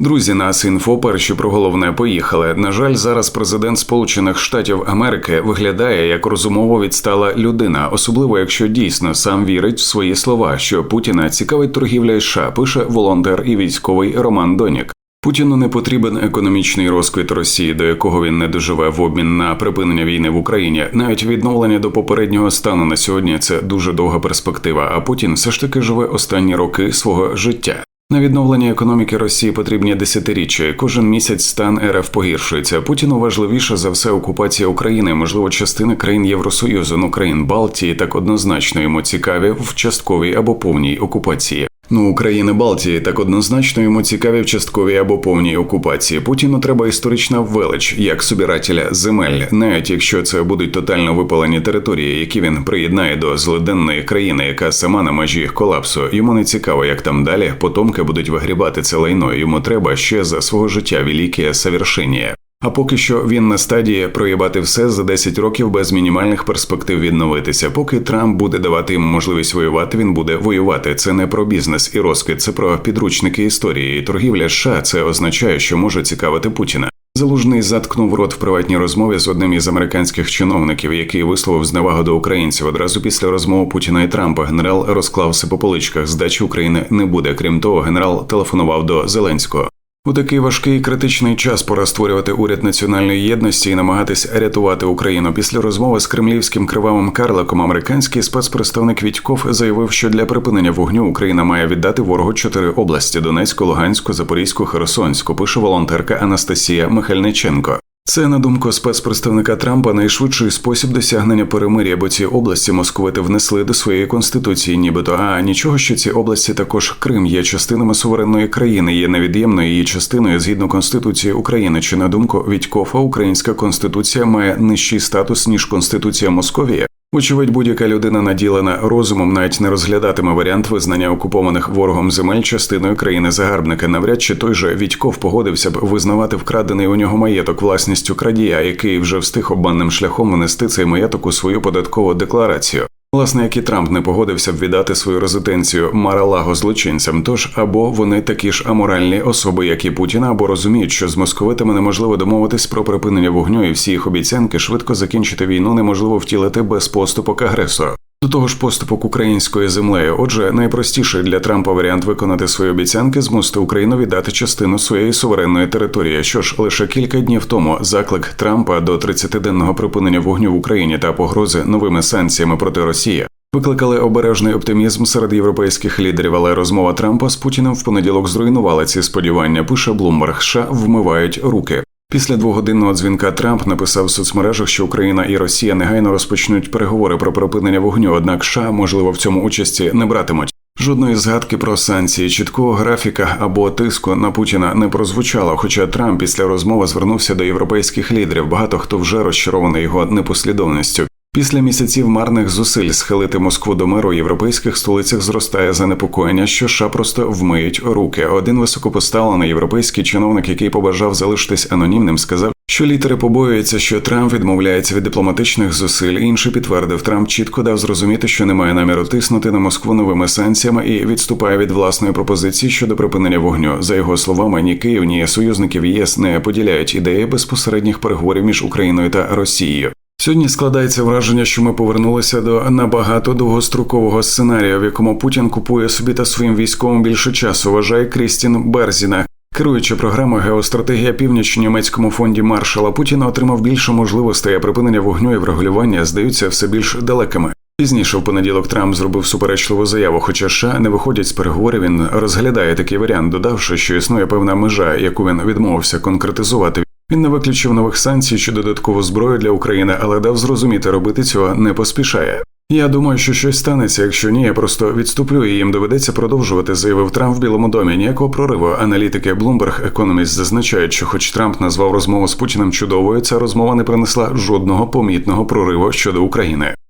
Друзі, нас інфо перші про головне поїхали. На жаль, зараз президент Сполучених Штатів Америки виглядає як розумово відстала людина, особливо якщо дійсно сам вірить в свої слова, що Путіна цікавить торгівля із США, пише волонтер і військовий Роман Донік. Путіну не потрібен економічний розквіт Росії, до якого він не доживе в обмін на припинення війни в Україні. Навіть відновлення до попереднього стану на сьогодні це дуже довга перспектива. А Путін все ж таки живе останні роки свого життя. На відновлення економіки Росії потрібні десятиріччя. Кожен місяць стан РФ погіршується. Путіну важливіше за все окупація України, можливо, частина країн Євросоюзу, ну країн Балтії так однозначно йому цікаві в частковій або повній окупації. Ну, України Балтії так однозначно йому цікаві в частковій або повній окупації. Путіну треба історична велич як собирателя земель, навіть якщо це будуть тотально випалені території, які він приєднає до злиденної країни, яка сама на межі колапсу. Йому не цікаво, як там далі потомки будуть вигрібати це лайно. Йому треба ще за свого життя велике совершення. А поки що він на стадії проїбати все за 10 років без мінімальних перспектив відновитися. Поки Трамп буде давати йому можливість воювати, він буде воювати. Це не про бізнес і розквіт, це про підручники історії. І торгівля США це означає, що може цікавити Путіна. Залужний заткнув рот в приватній розмові з одним із американських чиновників, який висловив зневагу до українців. Одразу після розмови Путіна і Трампа генерал розклався по поличках. Здачі України не буде. Крім того, генерал телефонував до Зеленського. У такий важкий критичний час пора створювати уряд національної єдності і намагатись рятувати Україну. Після розмови з кремлівським кривавим карликом американський спецпредставник Вітьков заявив, що для припинення вогню Україна має віддати ворогу чотири області: Донецьку, Луганську, Запорізьку, Херсонську. Пише волонтерка Анастасія Михальниченко. Це на думку спецпредставника Трампа найшвидший спосіб досягнення перемир'я, бо ці області московити внесли до своєї конституції, нібито а нічого, що ці області також Крим є частинами суверенної країни, є невід'ємною її частиною згідно конституції України. Чи на думку Відькофа, українська конституція має нижчий статус ніж конституція Московії? Вочевидь, будь-яка людина наділена розумом навіть не розглядатиме варіант визнання окупованих ворогом земель частиною країни загарбника. Навряд чи той же Відьков погодився б визнавати вкрадений у нього маєток власністю крадія, який вже встиг обманним шляхом внести цей маєток у свою податкову декларацію. Власне, як і Трамп не погодився б віддати свою резиденцію Маралаго злочинцям, тож або вони такі ж аморальні особи, як і Путіна, або розуміють, що з московитами неможливо домовитись про припинення вогню, і всі їх обіцянки швидко закінчити війну неможливо втілити без поступок агресора. До того ж, поступок українською землею. Отже, найпростіший для Трампа варіант виконати свої обіцянки змусити Україну віддати частину своєї суверенної території. Що ж, лише кілька днів тому заклик Трампа до 30-денного припинення вогню в Україні та погрози новими санкціями проти Росії. Викликали обережний оптимізм серед європейських лідерів, але розмова Трампа з Путіним в понеділок зруйнувала ці сподівання. Пише Блумберг, США вмивають руки. Після двогодинного дзвінка Трамп написав в соцмережах, що Україна і Росія негайно розпочнуть переговори про припинення вогню. Однак, США, можливо, в цьому участі не братимуть. Жодної згадки про санкції, чіткого графіка або тиску на Путіна не прозвучало. Хоча Трамп після розмови звернувся до європейських лідерів. Багато хто вже розчарований його непослідовністю. Після місяців марних зусиль схилити Москву до миру у європейських столицях зростає занепокоєння, що США просто вмиють руки. Один високопоставлений європейський чиновник, який побажав залишитись анонімним, сказав, що літери побоюються, що Трамп відмовляється від дипломатичних зусиль. Інший підтвердив, Трамп чітко дав зрозуміти, що немає наміру тиснути на Москву новими санкціями і відступає від власної пропозиції щодо припинення вогню. За його словами, ні Київ, ні союзників ЄС не поділяють ідеї безпосередніх переговорів між Україною та Росією. Сьогодні складається враження, що ми повернулися до набагато довгострокового сценарію, в якому Путін купує собі та своїм військовим більше часу. Вважає Крістін Берзіна. Керуючи програмою Геостратегія північ німецькому фонді Маршала Путіна отримав більше можливостей, а припинення вогню і врегулювання здаються все більш далекими. Пізніше в понеділок Трамп зробив суперечливу заяву, хоча США не виходять з переговорів. Він розглядає такий варіант, додавши, що існує певна межа, яку він відмовився конкретизувати. Він не виключив нових санкцій чи додаткову зброю для України, але дав зрозуміти, робити цього не поспішає. Я думаю, що щось станеться. Якщо ні, я просто відступлю і їм доведеться продовжувати, заявив Трамп в Білому домі. Ніякого прориву. Аналітики Bloomberg Economist зазначають, що, хоч Трамп назвав розмову з Путіним чудовою, ця розмова не принесла жодного помітного прориву щодо України.